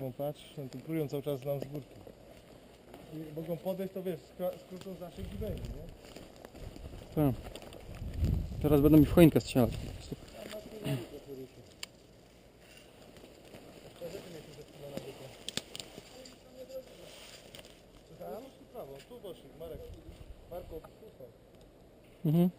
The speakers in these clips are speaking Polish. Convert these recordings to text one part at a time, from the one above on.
Mogą patrz, no tu prują cały czas nam z górki. I mogą podejść, to wiesz, skra- skrócą zasięg i będzie, nie? Tak. Teraz będą mi w choinkę strzelać. Tu prawo, tu Marek. Marko. Mhm.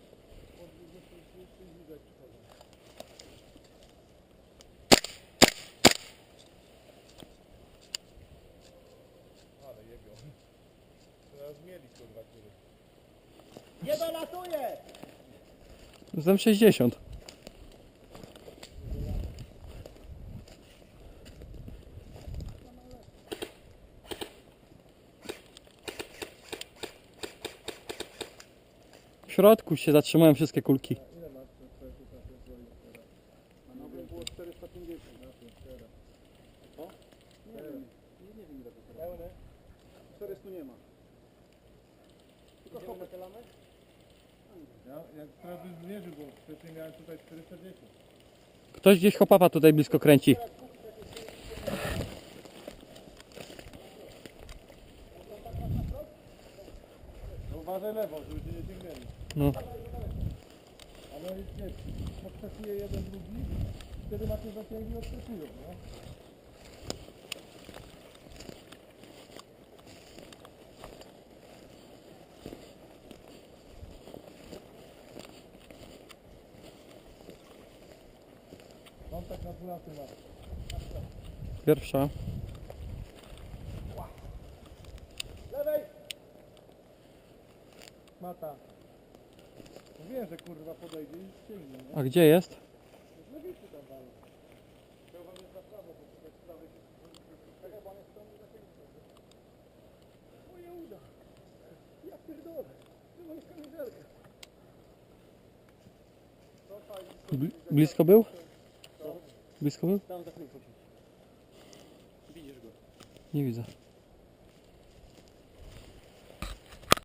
Teraz mieli kurwa który. Nie dolatuje! Z M60. W środku się zatrzymają wszystkie kulki. Ile masz to twoje tutaj pozwolić teraz? A nowe było 450. Na tym teraz. O? Nie wiem. Nie, nie wiem ile to teraz. Pełne? 400 nie ma. Ja, teraz bym zmierzył, bo wcześniej miałem tutaj 410. Ktoś gdzieś chopapa tutaj blisko kręci. No uważaj lewo, żeby cię nie sięgnęli. No. Ale nie, podskakuje jeden, drugi, wtedy macie zasięgi i odskakują, no. Pierwsza. Lewej! Mata. Mówiłem, że kurwa podejdzie i nie? A gdzie jest? Wiecie tam dalej. To wam jest na prawo, bo tutaj z prawej się... Czekaj, bo on jest w stronę zasięgu. Moje uda. Ja pierdolę. To jest kamizelka. Fajnie. Bli- blisko był? Blisko był? Tam za chwilę. Widzisz go. Nie widzę.